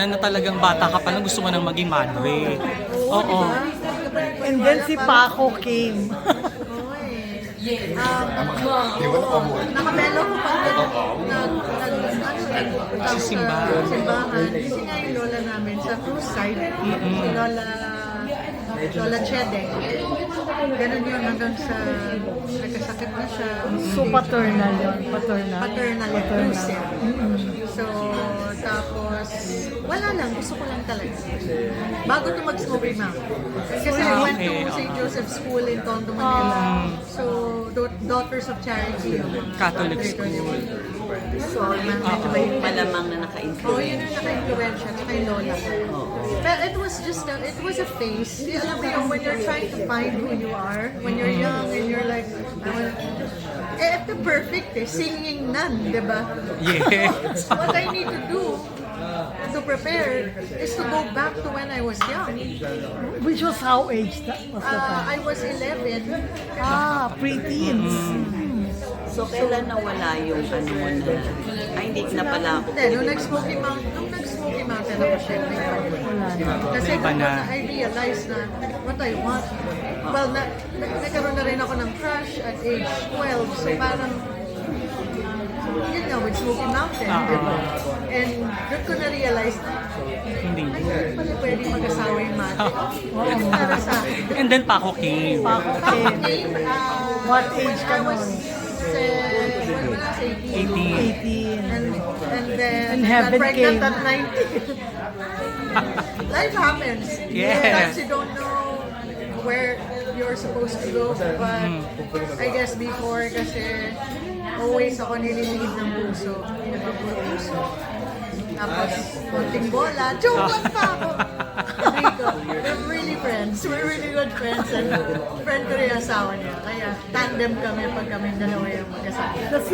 na, na talagang bata ka pa na gusto mo nang maging madre. Oo. And then si Paco came. Nakabelo ko pa nag, nag, nag, ano, nag, Sa simbahan. simbahan. Kasi nga yung lola namin sa cruise side, si Lola, Lola Chede. Ganun yun hanggang sa nagkasakit na siya. So paternal yun. Paternal. Paternal yan. So, wala lang. Gusto ko lang talaga. Bago to mag-Smoky Mountain. Kasi I went to St. oo. Joseph School in Tondo, Manila. So, Da- Daughters of Charity. yung Catholic school. So, medyo may malamang na naka-influence. Oh, yun yung naka-influensya, tsaka yung lola. But it was just, a, it was a phase. Alam mo yung when you're trying to find who you are, when you're young and you're like, I wanna, eh, ito perfect eh, singing nun, di ba? Yes. What I need to do to prepare is to go back to when I was young. Which was how age that was the Uh, time? I was 11. Ah, pre-teens. So, kailan nawala yung ano mo na, ay hindi na pala ako. Hindi, nung nag-Smoky Mountain, nung nag-Smoky Mountain ako, syempre, Kasi Iba na I realized na what I want. Well, na, na, nagkaroon na rin ako ng crush at age 12. So parang, yun nga, with Smoky Mountain. Ah, di ba? And doon ko na-realize na, Hindi. ay, hindi pala pwede mag-asawa yung para sa akin. And then Paco came. Paco came. Uh, What age ka I was nun? se- when was I? 18. 18. 18. And, and then, And got heaven pregnant came. at 19. Life happens. Yes. Sometimes you don't know where you're supposed to go. But I guess before kasi ako nililihid ng puso. Nagpupuro puso. Tapos, kunting bola. Joke pa ako! We're really friends. We're really good friends. And friend ko rin yung asawa niya. Kaya tandem kami pag kami dalawa yung have